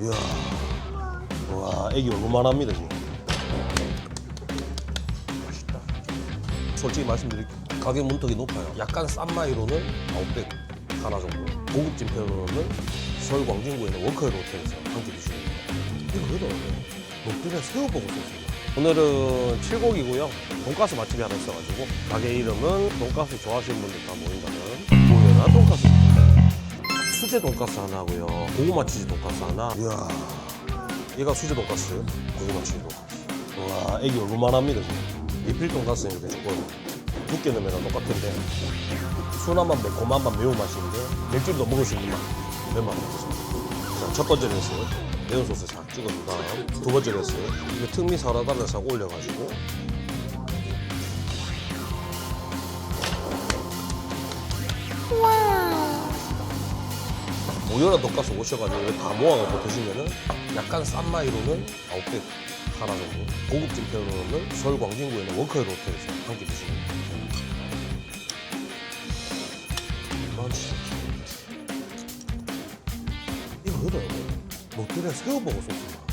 이야. 와, 애기 얼마만합니다, 지금. 맛있다. 솔직히 말씀드릴게요. 가격 문턱이 높아요. 약간 싼 마이로는 아웃백 하나 정도. 고급진 편으로는 서울 광진구에 있는 워커힐 호텔에서 한 끼 드시는 거예요. 이거 그래도 롯데리아 새우버거 소스입니다. 오늘은 칠곡이고요. 돈가스 맛집이 하나 있어가지고 가게 이름은 돈가스 좋아하시는 분들 다 모인다는 모여나 돈가스. 수제 돈가스 하나 하고요. 고구마 치즈 돈가스 하나. 이야. 얘가 수제 돈가스, 고구마 치즈 돈가스. 와, 애기 얼마만합니다 지금. 리필 이렇게 조금 두께 넣으면 똑같은데 순한 맛, 매콤한 맛, 매운맛인데 맥주도 먹을 수 있는 맛. 매운맛 먹겠습니다. 자, 첫 번째 레스 매운 소스 싹 찍어준 다음 두 번째 레스 이거 특미 사라다를 싹 올려가지고 모여라 돈가스 오셔가지고 다 모아가지고 드시면은 약간 싼 마이로는 아웃백 하나 정도 고급진 편으로는 서울 광진구에 있는 워커힐 호텔에서 한끼 드시면 많지. 이거 여다 롯데리아 새우버거 소스